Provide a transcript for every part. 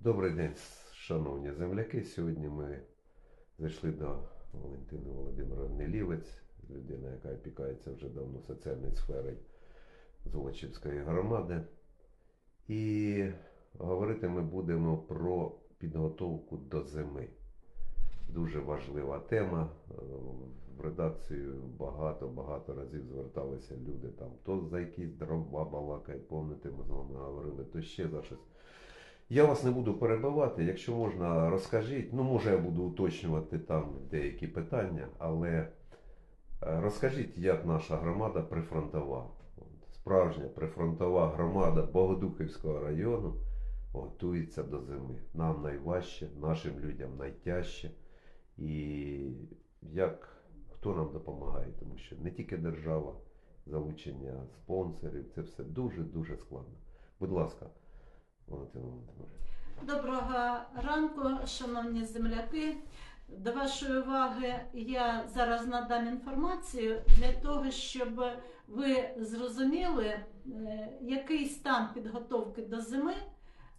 Добрий день, шановні земляки. Сьогодні ми зайшли до Валентини Володимировни Лівець, людина, яка опікається вже давно соціальною сферою Золочівської громади. І говорити ми будемо про підготовку до зими. Дуже важлива тема. В редакцію багато-багато разів зверталися люди там, то за якісь дрова балакають, помните, ми з вами говорили, то ще за щось. Я вас не буду перебивати. Якщо можна, розкажіть. Ну, може, я буду уточнювати там деякі питання, але е, розкажіть, як наша громада прифронтова. Справжня прифронтова громада Богодухівського району готується до зими. Нам найважче, нашим людям найтяжче. І як хто нам допомагає, тому що не тільки держава, залучення спонсорів, це все дуже-дуже складно. Будь ласка. Доброго ранку, шановні земляки. До вашої уваги я зараз надам інформацію для того, щоб ви зрозуміли, е, який стан підготовки до зими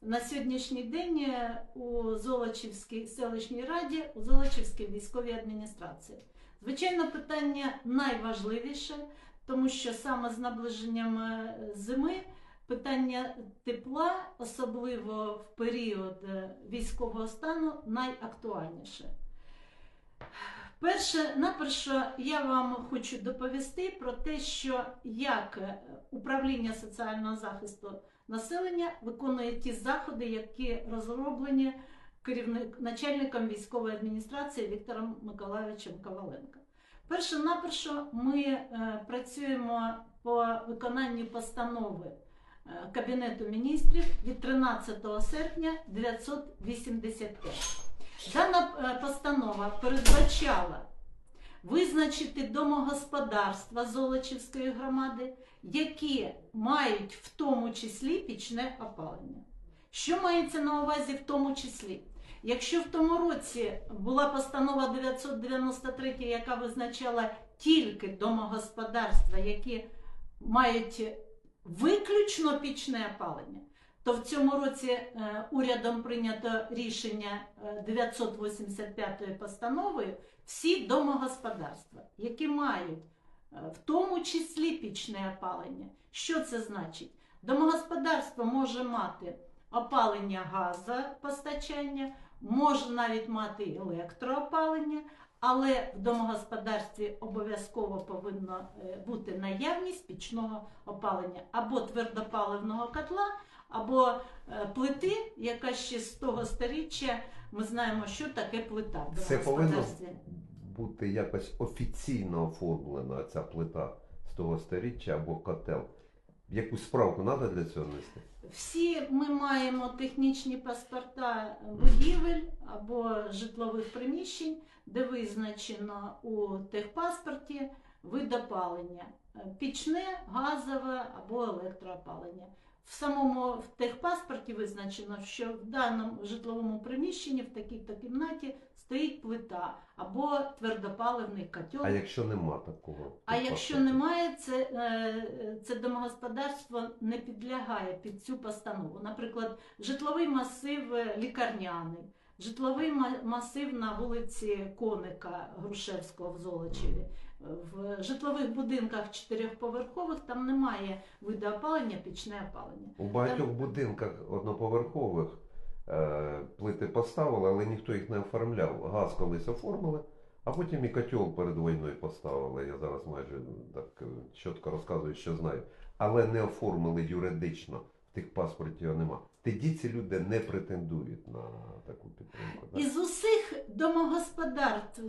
на сьогоднішній день у Золочівській селищній раді, у Золочівській військовій адміністрації. Звичайно, питання найважливіше, тому що саме з наближенням е, зими питання тепла, особливо в період е, військового стану, найактуальніше. Перше, наперше, я вам хочу доповісти про те, що як е, управління соціального захисту населення виконує ті заходи, які розроблені керівник, начальником військової адміністрації Віктором Миколайовичем Коваленко. Перше наперше ми е, працюємо по виконанню постанови Кабінету міністрів від 13 серпня 985. Дана е, постанова передбачала визначити домогосподарства Золочівської громади, які мають в тому числі пічне опалення. Що мається на увазі в тому числі? Якщо в тому році була постанова 993, яка визначала тільки домогосподарства, які мають виключно пічне опалення, то в цьому році е, урядом прийнято рішення е, 985 постановою всі домогосподарства, які мають е, в тому числі пічне опалення. Що це значить? Домогосподарство може мати опалення газопостачання, може навіть мати електроопалення, але в домогосподарстві обов'язково повинна е, бути наявність пічного опалення або твердопаливного котла, або е, плити, яка ще з того сторіччя ми знаємо, що таке плита в Це повинно домогосподарстві. бути якось офіційно оформлена ця плита з того сторіччя або котел. Якусь справку треба для цього нести? Всі ми маємо технічні паспорта будівель або житлових приміщень, де визначено у техпаспорті вид опалення е, пічне, газове або електроопалення. В самому в техпаспорті визначено, що в даному житловому приміщенні в такій-то кімнаті стоїть плита або твердопаливний котел. А якщо нема такого? А якщо немає, це, е, це домогосподарство не підлягає під цю постанову. Наприклад, житловий масив е, лікарняний, житловий ма- масив на вулиці Коника Грушевського в Золочеві. В житлових будинках чотирьохповерхових там немає виду опалення, пічне опалення. У багатьох будинках одноповерхових е, плити поставили, але ніхто їх не оформляв. Газ колись оформили, а потім і котел перед війною поставили. Я зараз майже так е, чітко розказую, що знаю. Але не оформили юридично. В тих паспорті його нема. Тоді ці люди не претендують на таку підтримку. так? Із усіх домогосподарств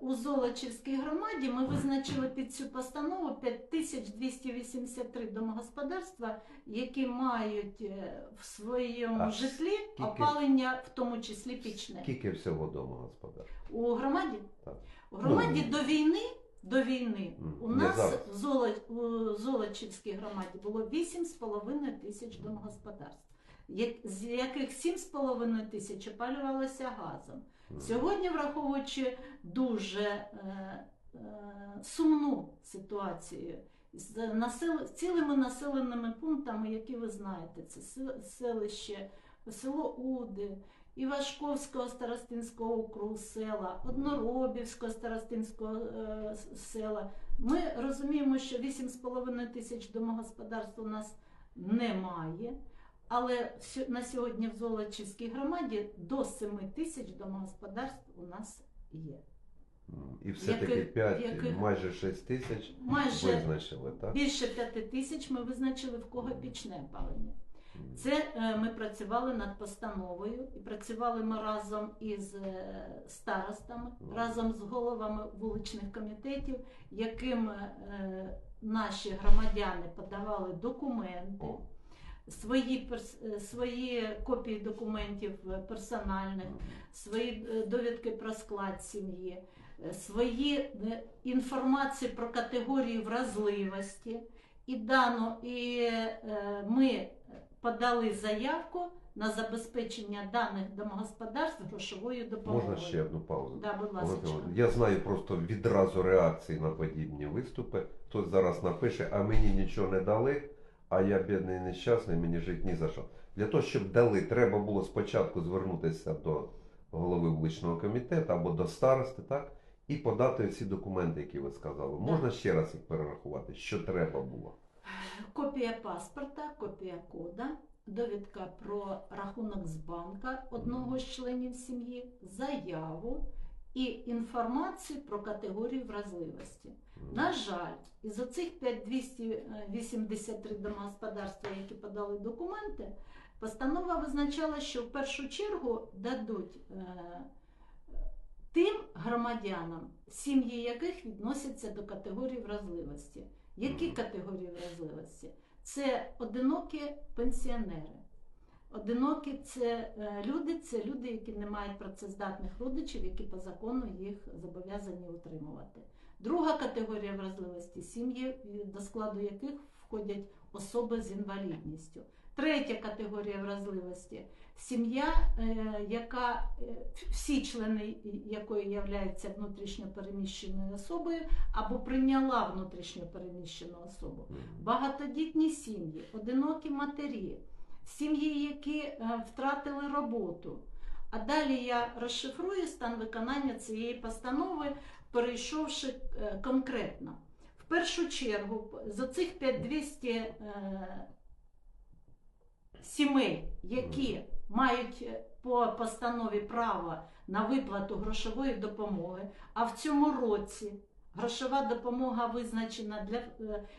у Золочівській громаді ми визначили під цю постанову 5283 домогосподарства, які мають е, в своєму А житлі скільки? опалення, в тому числі пічне. Скільки всього домогосподарств? У громаді? Так. У громаді Ну, до війни, до війни Мгм. у нас зараз. в Золочівській громаді було 8,5 тисяч домогосподарств, з яких 7,5 тисяч опалювалося газом. Сьогодні, враховуючи дуже е, е, сумну ситуацію з насел... цілими населеними пунктами, які ви знаєте, це селище село Уди, Івашковського старостинського округу села, Одноробівського старостинського е, села. Ми розуміємо, що 8,5 тисяч домогосподарств у нас немає. Але на сьогодні в Золочівській громаді до 7 тисяч домогосподарств у нас є. І все-таки Яких- 5, яких- майже 6 тисяч Майже визначили, так? більше 5 тисяч ми визначили, в кого пічне опалення. Це е, ми працювали над постановою і працювали ми разом із е, старостами, разом з головами вуличних комітетів, яким е, наші громадяни подавали документи, О. свої, е, свої копії документів е, персональних, свої е, довідки про склад сім'ї, свої інформації про категорії вразливості. І дано, і ми подали заявку на забезпечення даних домогосподарств грошовою допомогою. Можна ще одну паузу? Да, будь ласка. Я знаю просто відразу реакції на подібні виступи. Хтось зараз напише, а мені нічого не дали, а я бідний нещасний, мені жити ні за що. Для того, щоб дали, треба було спочатку звернутися до голови вуличного комітету або до старости, так? І подати всі документи, які ви сказали. Можна ще раз їх перерахувати, що треба було. Копія паспорта, копія кода, довідка про рахунок з банка одного з членів сім'ї, заяву і інформацію про категорію вразливості. На жаль, із оцих 5283 домогосподарства, які подали документи, постанова визначала, що в першу чергу дадуть е, тим громадянам, сім'ї яких відносяться до категорії вразливості. Які категорії вразливості? Це одинокі пенсіонери. Одинокі це е, люди, це люди, які не мають працездатних родичів, які по закону їх зобов'язані утримувати. Друга категорія вразливості сім'ї, до складу яких входять особи з інвалідністю. Третя категорія вразливості сім'я, е, яка е, всі члени якої являються внутрішньо переміщеною особою або прийняла внутрішньо переміщену особу. Багатодітні сім'ї, одинокі матері, сім'ї, які е, втратили роботу. А далі я розшифрую стан виконання цієї постанови, перейшовши е, конкретно. В першу чергу, з оцих 5200 е, сімей, які мають е, по постанові право на виплату грошової допомоги, а в цьому році грошова допомога визначена для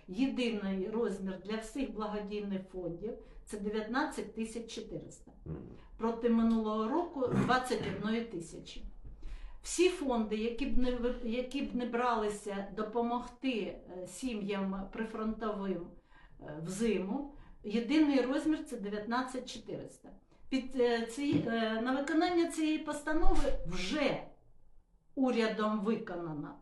єдиний розмір для всіх благодійних фондів це 19 тисяч 400. Проти минулого року 21 тисячі. Всі фонди, які б не які б не бралися допомогти е, сім'ям прифронтовим е, взиму, єдиний розмір це 19 400. Під е, ці, на виконання цієї постанови вже урядом виконано.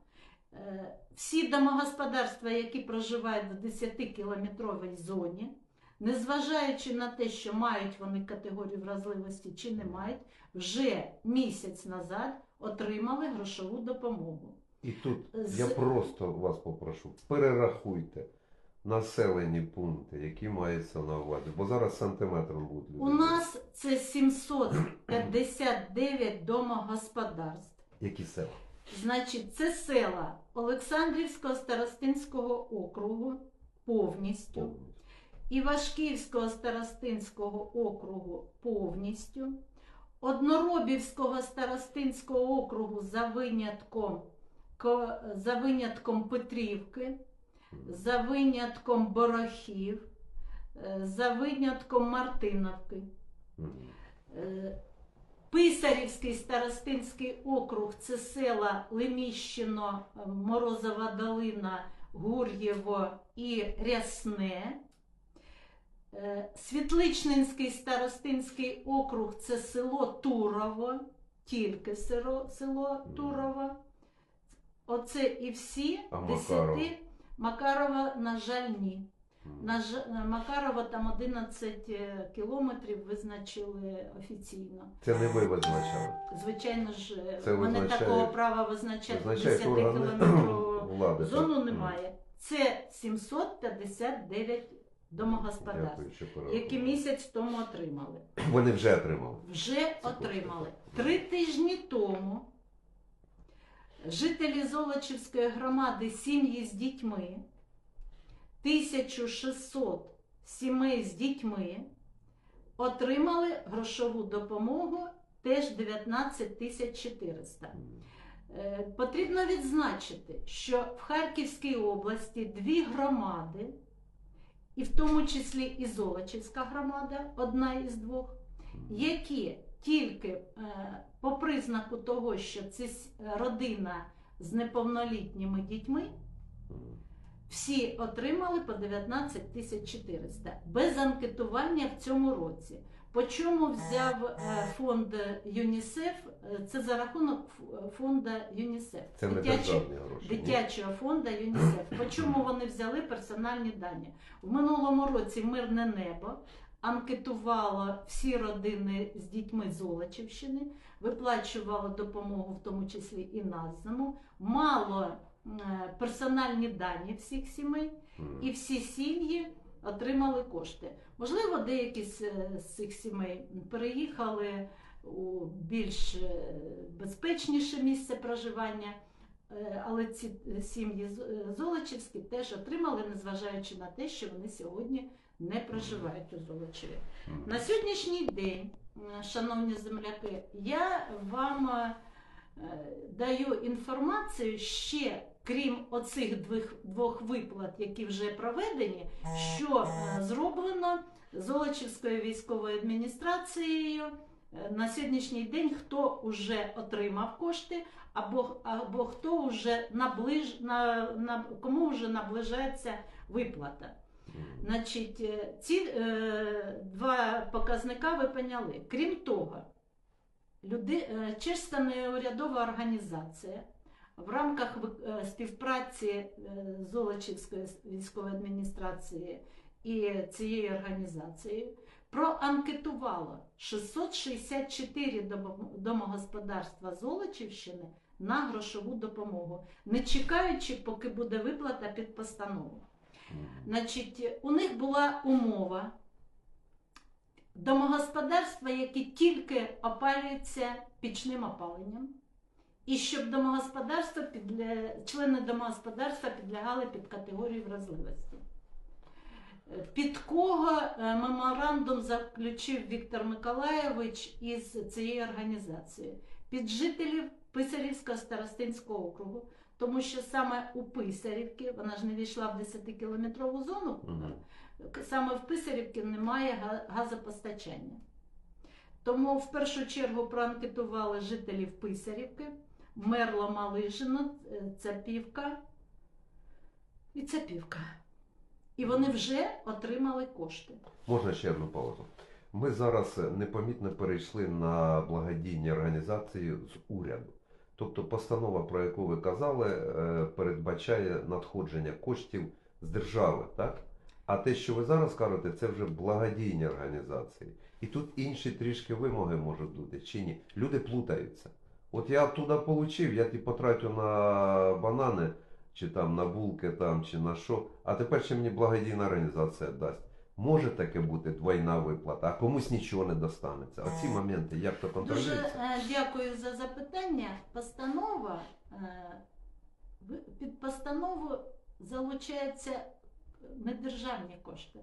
Всі домогосподарства, які проживають в 10-кілометровій зоні, незважаючи на те, що мають вони категорію вразливості чи не мають, вже місяць назад отримали грошову допомогу. І тут З- я просто вас попрошу, перерахуйте населені пункти, які маються на увазі, бо зараз сантиметром будуть. У нас це 759 домогосподарств. Які села? Значить, це села Олександрівського старостинського округу повністю. Повністю. Івашківського старостинського округу повністю, Одноробівського старостинського округу за винятком, за винятком Петрівки, за винятком Борохів, е, за винятком Мартиновки. Е, Писарівський старостинський округ це села Леміщино, Морозова долина, Гур'єво і Рясне. Е, Світличнинський старостинський округ це село Турово, тільки село, село Турово. Оце і всі А десяти. Макаров? Макарова, на жаль, ні. На Ж- Макарова там 11 е, кілометрів визначили офіційно. Це не ви визначали. Звичайно ж, е, Це вони визначає- такого права визначати Визначають 10 органи кілометрову зону немає. Це 759 домогосподарств, які місяць тому отримали. Вони вже отримали. Вже отримали. Три тижні тому жителі Золочівської громади сім'ї з дітьми, 1600 сімей з дітьми отримали грошову допомогу теж 19 400. Е, Потрібно відзначити, що в Харківській області дві громади, і в тому числі і Золочівська громада, одна із двох, які тільки е, по признаку того, що це родина з неповнолітніми дітьми, всі отримали по 19 тисяч 400 без анкетування в цьому році. По чому взяв е, фонд ЮНІСЕФ? Е, Це за рахунок фонду ЮНІСЕФ. Це не Дитячий- гроші. дитячого фонду ЮНІСЕФ. По чому вони взяли персональні дані? В минулому році мирне небо анкетувало всі родини з дітьми Золочівщини, виплачувало допомогу, в тому числі і назному, мало е, персональні дані всіх сімей, і всі сім'ї отримали кошти. Можливо, деякі з, з цих сімей переїхали у більш е, безпечніше місце проживання. Е, Але ці е, сім'ї е, Золочівські теж отримали, незважаючи на те, що вони сьогодні не проживають у Золочеві. На сьогоднішній день, е, шановні земляки, я вам е, е, даю інформацію ще, крім оцих двох, виплат, які вже проведені, що е, зроблено Золочівською військовою адміністрацією е, на сьогоднішній день, хто вже отримав кошти, або, або хто вже наближ, на, на, кому вже наближається виплата. Значить, е, ці е, два показника ви поняли. Крім того, люди, е, чешська неурядова організація в рамках е, співпраці е, Золочівської військової адміністрації і цієї організації проанкетувала 664 домогосподарства Золочівщини на грошову допомогу, не чекаючи, поки буде виплата під постанову. Значить, у них була умова. Домогосподарства, які тільки опалюються пічним опаленням, і щоб домогосподарства підля... члени домогосподарства підлягали під категорію вразливості. Е, Під кого е, меморандум заключив Віктор Миколаєвич із цією організацією? Під жителів Писарівського старостинського округу, тому що саме у Писарівці, вона ж не війшла в 10-кілометрову зону, саме в Писарівці немає газопостачання. Тому в першу чергу проанкетували жителів Писарівки, Мерло Малижино, е, Цапівка і Цапівка. І вони вже отримали кошти. Можна ще одну паузу. Ми зараз непомітно перейшли на благодійні організації з уряду. Тобто постанова, про яку ви казали, е, передбачає надходження коштів з держави, так? А те, що ви зараз кажете, це вже благодійні організації. І тут інші трішки вимоги можуть бути чи ні. Люди плутаються. От я оттуда отримав, я ті потратю на банани, чи там на булки, там, чи на що, а тепер ще мені благодійна організація дасть. Може таке бути двойна виплата, а комусь нічого не достанеться. Оці моменти як то Дуже е, дякую за запитання. Постанова е, під постанову залучаються недержавні кошти.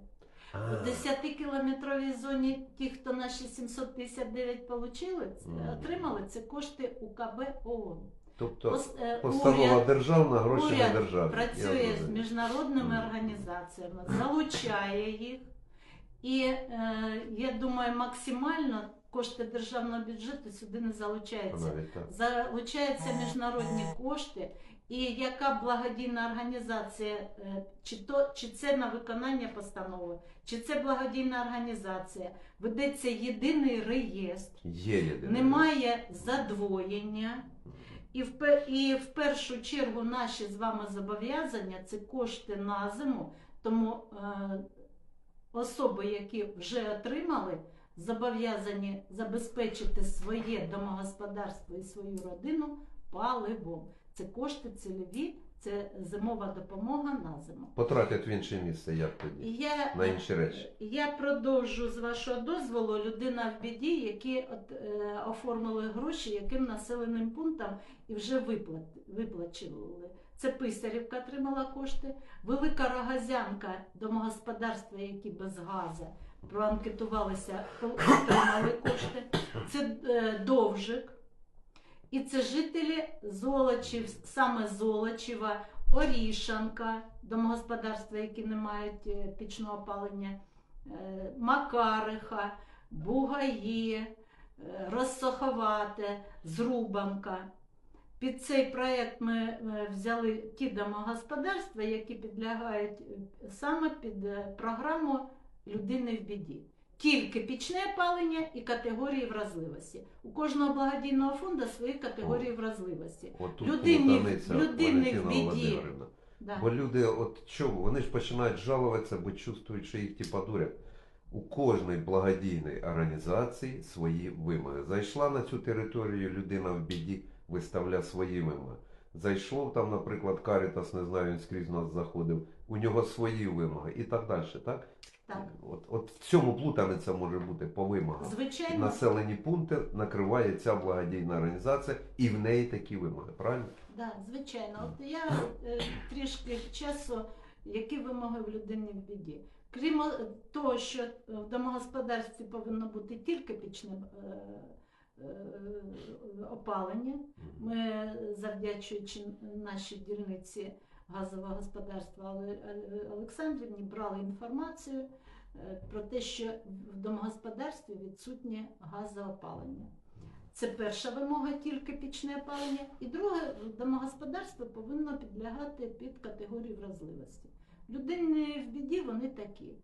У 10-кілометровій зоні ті, хто наші 759 получили, Мгм. отримали це кошти УКБ ООН. Тобто е, постанова уряд державна, гроші уряд не державні. Працює з міжнародними організаціями, залучає їх. І е, я думаю, максимально кошти державного бюджету сюди не залучаються. Залучаються міжнародні кошти, і яка благодійна організація, е, чи то чи це на виконання постанови, чи це благодійна організація, ведеться єдиний реєстр, Є єдине. немає задвоєння. І в, і в першу чергу наші з вами зобов'язання це кошти на зиму. Тому е, особи, які вже отримали, зобов'язані забезпечити своє домогосподарство і свою родину паливом. Це кошти цільові, Це зимова допомога на зиму. Потратять в інше місце, як тоді? Я, На інші речі. Я продовжу з вашого дозволу людина в біді, які от, е, оформили гроші яким населеним пунктам і вже виплат, виплачували. Це Писарівка отримала кошти, Велика Рогазянка, домогосподарства, які без газу проанкетувалися, отримали кошти. Це е, Довжик. І це жителі Золочів, саме Золочева, Орішанка, домогосподарства, які не мають е, пічного опалення, е, Макариха, Бугаї, е, Розсоховате, Зрубанка. Під цей проєкт ми взяли ті домогосподарства, які підлягають саме під програму людини в біді. Тільки пічне опалення і категорії вразливості. У кожного благодійного фонду свої категорії вразливості. От тут Людині- плутаниця, людини в Валентина біді. Володимирівна. Да. Бо люди, от чому? Вони ж починають жалуватися, бо чувствують, що їх типа дурять. У кожної благодійної організації свої вимоги. Зайшла на цю територію людина в біді, виставляє свої вимоги. Зайшов там, наприклад, Карітас, не знаю, він скрізь нас заходив, у нього свої вимоги і так далі, так? Так. От, от в цьому плутаниця може бути по вимогам. Звичайно, Населені пункти накриває ця благодійна організація, і в неї такі вимоги, правильно? да, звичайно. От я е, трішки часу, які вимоги в людині в біді. Крім е, того, що в домогосподарстві повинно бути тільки пічне е, е, опалення. Ми, завдячуючи нашій дільниці газового господарства Але- Олександрівні, брали інформацію е, про те, що в домогосподарстві відсутнє газоопалення. Це перша вимога тільки пічне опалення. І друге, домогосподарство повинно підлягати під категорію вразливості. Людини в біді вони такі.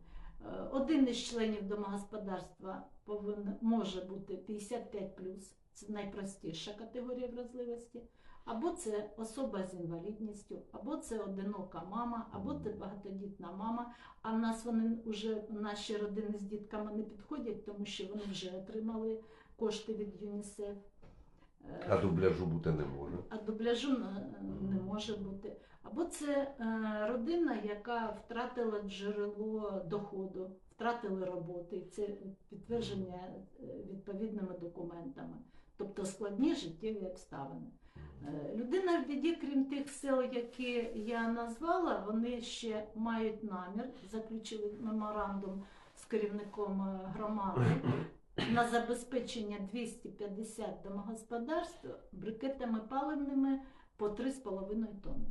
Е, Один із членів домогосподарства повинен, може бути 55 це найпростіша категорія вразливості. Або це особа з інвалідністю, або це одинока мама, або це багатодітна мама. А в нас вони вже наші родини з дітками не підходять, тому що вони вже отримали кошти від ЮНІСЕФ. Е, А дубляжу бути не може. а дубляжу не, не може бути. Або це е, родина, яка втратила джерело доходу, втратили роботи, і це підтвердження е, відповідними документами, тобто складні життєві обставини. Е, Людина в біді, крім тих сел, які я назвала, вони ще мають намір, заключили меморандум з керівником е, громади на забезпечення 250 домогосподарств брикетами паливними по 3,5 тонни.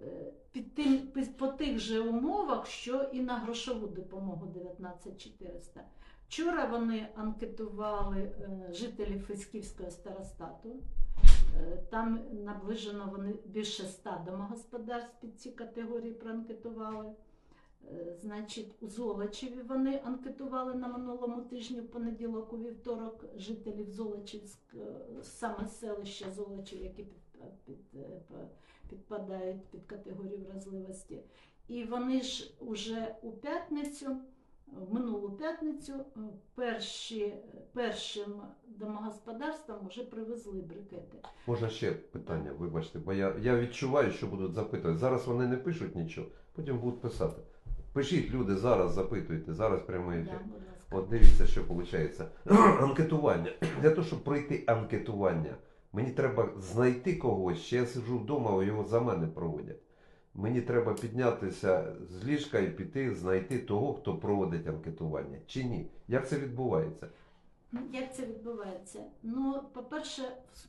Е, Під тим, під- по тих же умовах, що і на грошову допомогу 19400. Вчора вони анкетували е, жителів Фесківського старостату. Е, Там наближено вони більше 100 домогосподарств під ці категорії проанкетували. Е, Значить, у Золочеві вони анкетували на минулому тижні в понеділок, у вівторок жителів Золочівського, саме селища Золочів, які під, під, е, підпадають під категорію вразливості. І вони ж уже у п'ятницю, в минулу п'ятницю, е, перші, першим домогосподарствам вже привезли брикети. Можна ще питання, вибачте, бо я, я відчуваю, що будуть запитувати. Зараз вони не пишуть нічого, потім будуть писати. Пишіть, люди, зараз запитуйте, зараз прямий ефір. Да. От дивіться, що виходить. Анкетування. Для того, щоб пройти анкетування, мені треба знайти когось, ще я сиджу вдома, його за мене проводять. Мені треба піднятися з ліжка і піти, знайти того, хто проводить анкетування. Чи ні? Як це відбувається? Ну, Як це відбувається? Ну, по-перше,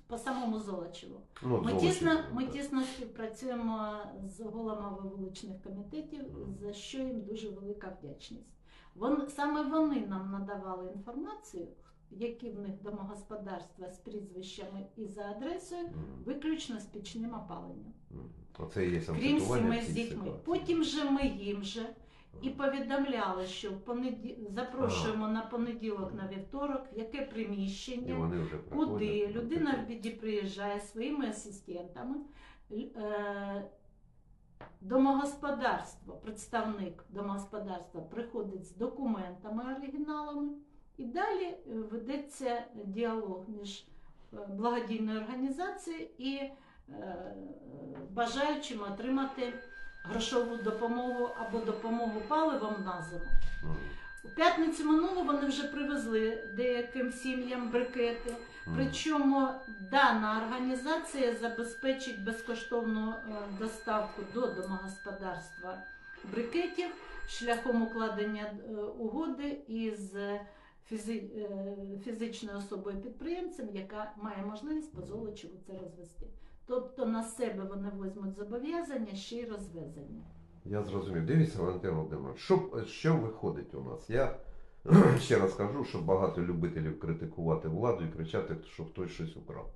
по самому Золочеву. Ну, Ми тісно, ми тісно співпрацюємо з головами вуличних комітетів, за що їм дуже велика вдячність. Вон, саме вони нам надавали інформацію, які в них домогосподарства з прізвищами і за адресою, виключно з пічним опаленням. Оце є Крім сімей з дітьми. Потім же ми їм же і повідомляли, що в понеді... запрошуємо на понеділок, на вівторок, яке І приміщення. вони вже Куди приходять, людина в біді приїжджає своїми асистентами, е, домогосподарство, представник домогосподарства приходить з документами оригіналами, і далі е, ведеться діалог між е, благодійною організацією і бажаючим отримати грошову допомогу або допомогу паливом на зиму. У п'ятницю минулу вони вже привезли деяким сім'ям брикети. Причому дана організація забезпечить безкоштовну е, доставку до домогосподарства брикетів шляхом укладення е, угоди із е, фізичною особою підприємцем, яка має можливість по Золочеву це розвести. Тобто на себе вони візьмуть зобов'язання ще й розвезення. Я зрозумів. Дивіться, Валентин Володимирович, що, що виходить у нас? Я ще раз кажу, що багато любителів критикувати владу і кричати, що хтось щось украв.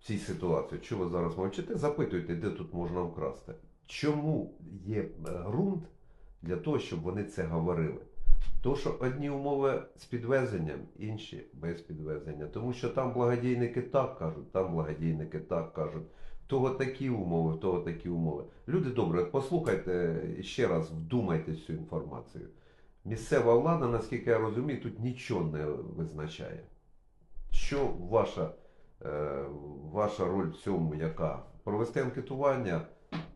В цій ситуації, що ви зараз мовчите, запитуйте, де тут можна вкрасти. Чому є е, ґрунт для того, щоб вони це говорили? То, що одні умови з підвезенням, інші без підвезення. Тому що там благодійники так кажуть, там благодійники так кажуть. Того такі умови, того такі умови. Люди добре, послухайте ще раз, вдумайтесь в цю інформацію. Місцева влада, наскільки я розумію, тут нічого не визначає. Що ваша, е, ваша роль в цьому яка? Провести анкетування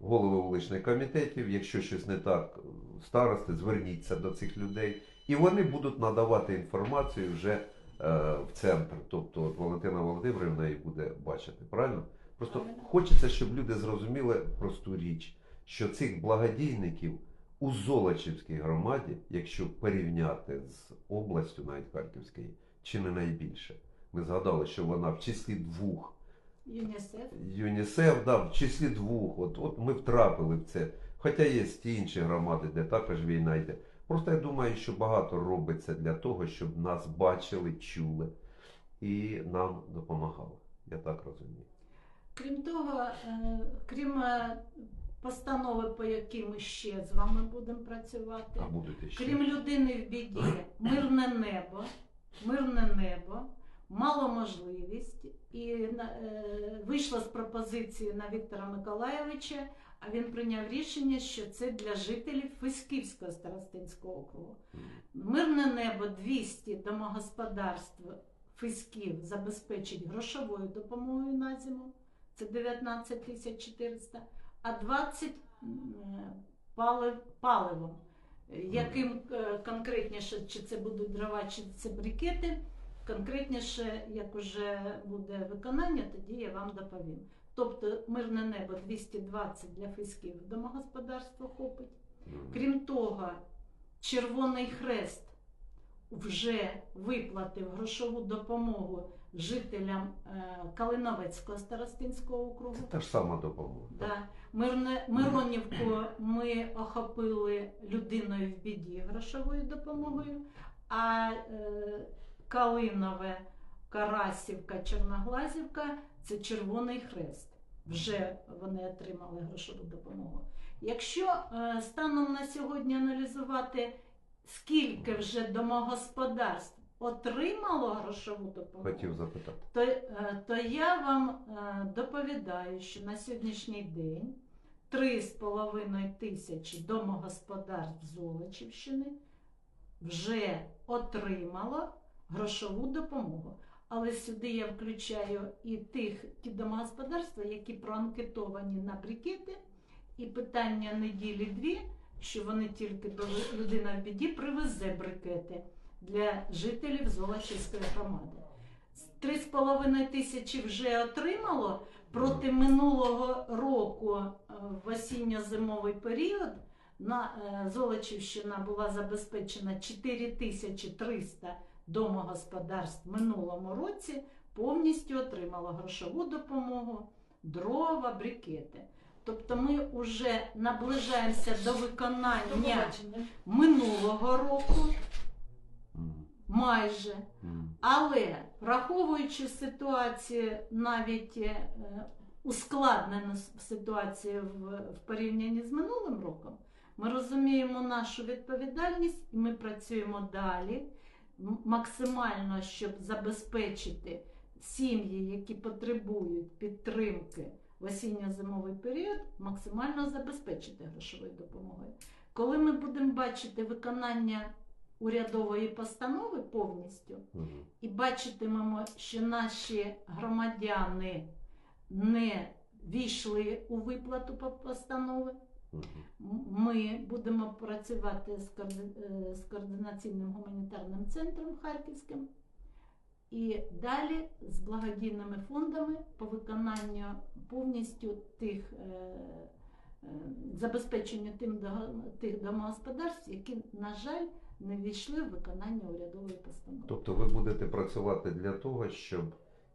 голови вуличних комітетів, якщо щось не так, старости, зверніться до цих людей, і вони будуть надавати інформацію вже е, в центр. Тобто от Валентина Володимирівна її буде бачити. Правильно? Просто хочеться, щоб люди зрозуміли просту річ, що цих благодійників у Золочівській громаді, якщо порівняти з областю, навіть Харківської, чи не найбільше. Ми згадали, що вона в числі двох ЮНІСЕФ ЮНІСЕФ, да, в числі двох. От, от ми втрапили в це. Хоча є ті інші громади, де також війна йде. Просто я думаю, що багато робиться для того, щоб нас бачили, чули і нам допомагали. Я так розумію. Крім того, е, крім е, постанови, по якій ми ще з вами будемо працювати, А будуть ще. крім людини в біді, мирне небо, мирне небо, мало можливість, і е, вийшла з пропозиції на Віктора Миколайовича, а він прийняв рішення, що це для жителів Феськівського старостинського округу. Мирне небо 200 домогосподарств фисків забезпечить грошовою допомогою на зиму. Це 19 тисяч 400, а 20 е, палив, паливом. Яким е, конкретніше, чи це будуть дрова, чи це брикети, конкретніше, як уже буде виконання, тоді я вам доповім. Тобто мирне небо 220 для фисків домогосподарства хопить. Крім того, Червоний Хрест вже виплатив грошову допомогу жителям е, Калиновецького старостинського округу. Це та ж сама допомога. Да. Мирне, Миронівку ми охопили людиною в біді грошовою допомогою, а е, Калинове, Карасівка, Чорноглазівка це Червоний Хрест. Вже вони отримали грошову допомогу. Якщо е, станом на сьогодні аналізувати, скільки вже домогосподарств отримало грошову допомогу, Хотів запитати. то, е, то я вам е, доповідаю, що на сьогоднішній день 3,5 тисячі домогосподарств Золочівщини вже отримало грошову допомогу. Але сюди я включаю і тих ті домогосподарства, які проанкетовані на брикети, і питання неділі дві, що вони тільки людина в біді привезе брикети для жителів Золочівської громади. 3,5 тисячі вже отримало. Проти минулого року е, в осінньо-зимовий період на е, Золочівщина була забезпечена 4300 домогосподарств в минулому році повністю отримало грошову допомогу, дрова, брикети. Тобто ми вже наближаємося до виконання минулого року майже. Але враховуючи ситуацію, навіть е, ускладнену ситуацію в, в порівнянні з минулим роком, ми розуміємо нашу відповідальність і ми працюємо далі максимально, щоб забезпечити сім'ї, які потребують підтримки в осінньо-зимовий період, максимально забезпечити грошовою допомогою. Коли ми будемо бачити виконання урядової постанови повністю, і бачитимемо, що наші громадяни не війшли у виплату по постанови. Ми будемо працювати з, е, з координаційним гуманітарним центром Харківським і далі з благодійними фондами по виконанню повністю тих е, е, забезпеченню тим тих домогосподарств, які, на жаль, не війшли в виконання урядової постанови. Тобто ви будете працювати для того, щоб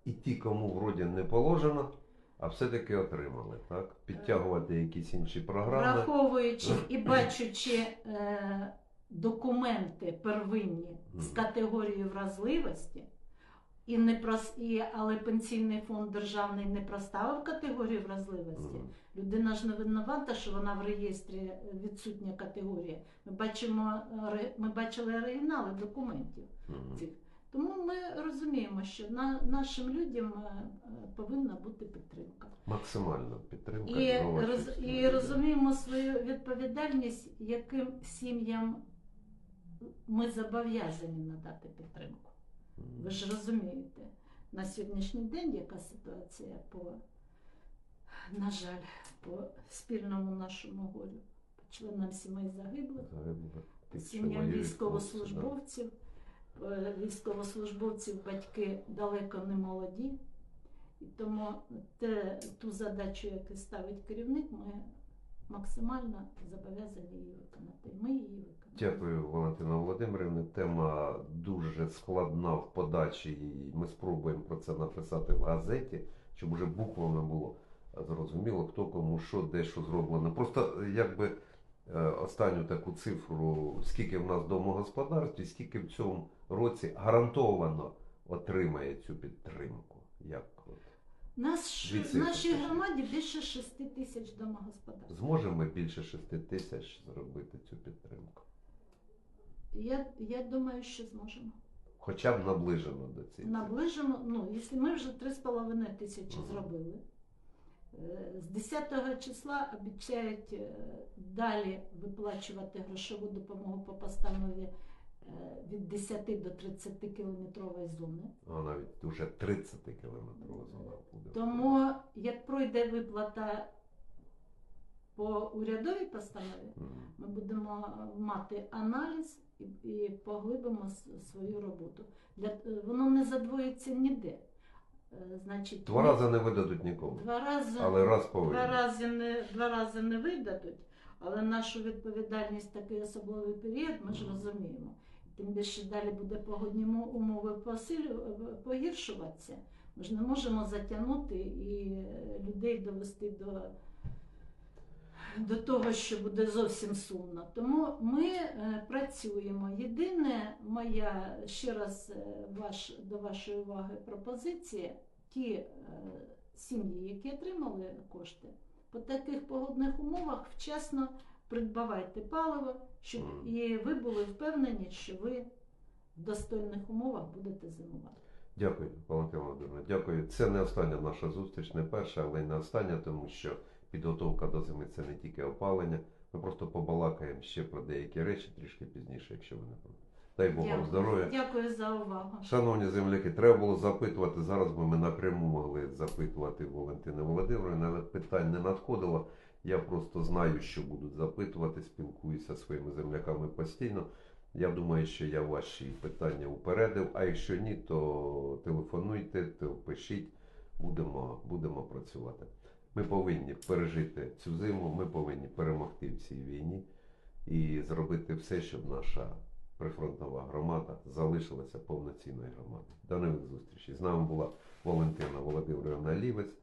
і ті, кому вроді не положено, а все-таки отримали, так? Підтягувати якісь інші програми. Враховуючи і бачучи е, документи первинні з Мгм. категорією вразливості, і не прос, і, але пенсійний фонд державний не проставив категорію вразливості. Людина ж не винувата, що вона в реєстрі е, відсутня категорія. Ми бачимо е, ми бачили оригінали документів цих. Тому ми розуміємо, що на, нашим людям е, е, повинна бути підтримка. Максимальна підтримка. І, роз, і розуміємо свою відповідальність, яким сім'ям ми зобов'язані надати підтримку. Ви ж розумієте, на сьогоднішній день яка ситуація по, на жаль, по спільному нашому горю, по членам сімей загиблих, сім'ям військовослужбовців. Е, Військовослужбовців батьки далеко не молоді. І тому те, ту задачу, яку ставить керівник, ми максимально зобов'язані її виконати. Ми її виконаємо. Дякую, Валентина Володимирівна. Тема дуже складна в подачі, і ми спробуємо про це написати в газеті, щоб уже буквами було зрозуміло, хто кому що, де що зроблено. Просто е, якби е, останню таку цифру, скільки в нас домогосподарств і скільки в цьому році гарантовано отримає цю підтримку. Як от? Наш, Дві в нашій громаді більше 6 тисяч домогосподарств. зможемо ми більше 6 тисяч зробити цю підтримку? Я, я думаю, що зможемо. Хоча б наближено до цієї. цифри. Наближено, ну, якщо ми вже 3,5 тисячі Мгм. зробили. Е, З 10 числа обіцяють е, далі виплачувати грошову допомогу по постанові е, від 10 до 30 кілометрової зони. А навіть вже 30 кілометрова зона буде. Тому як пройде виплата по урядовій постанові, Мгм. ми будемо мати аналіз і, і поглибимо свою роботу. Для, е, воно не задвоїться ніде. Е, Значить, Два рази не видадуть нікому, два рази, але раз повинні. два рази, не, два рази не видадуть, але нашу відповідальність такий особливий період ми ж розуміємо. Тим більше далі буде погодні умови погіршуватися. Ми ж не можемо затягнути і е, людей довести до, до того, що буде зовсім сумно. Тому ми е, працюємо. Єдине, моя ще раз е, ваш, до вашої уваги пропозиція, ті е, сім'ї, які отримали кошти, по таких погодних умовах вчасно придбавайте паливо, щоб і ви були впевнені, що ви в достойних умовах будете зимувати. Дякую, Валентина Володимирівна. Дякую. Це не остання наша зустріч, не перша, але й не остання, тому що підготовка до зими це не тільки опалення. Ми просто побалакаємо ще про деякі речі трішки пізніше, якщо ви не проти. Дай Бог вам здоров'я. Дякую за увагу. Шановні земляки, треба було запитувати. Зараз би ми напряму могли запитувати Валентини Володимирівни, але питань не надходило. Я просто знаю, що будуть запитувати, спілкуюся зі своїми земляками постійно. Я думаю, що я ваші питання упередив. А якщо ні, то телефонуйте, то пишіть, будемо, будемо працювати. Ми повинні пережити цю зиму, ми повинні перемогти в цій війні і зробити все, щоб наша прифронтова громада залишилася повноцінною громадою. До нових зустрічей. З нами була Валентина Володимирівна Лівець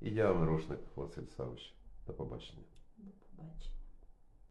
і я, Мирошник Василь Савич. До побачення. До побачення.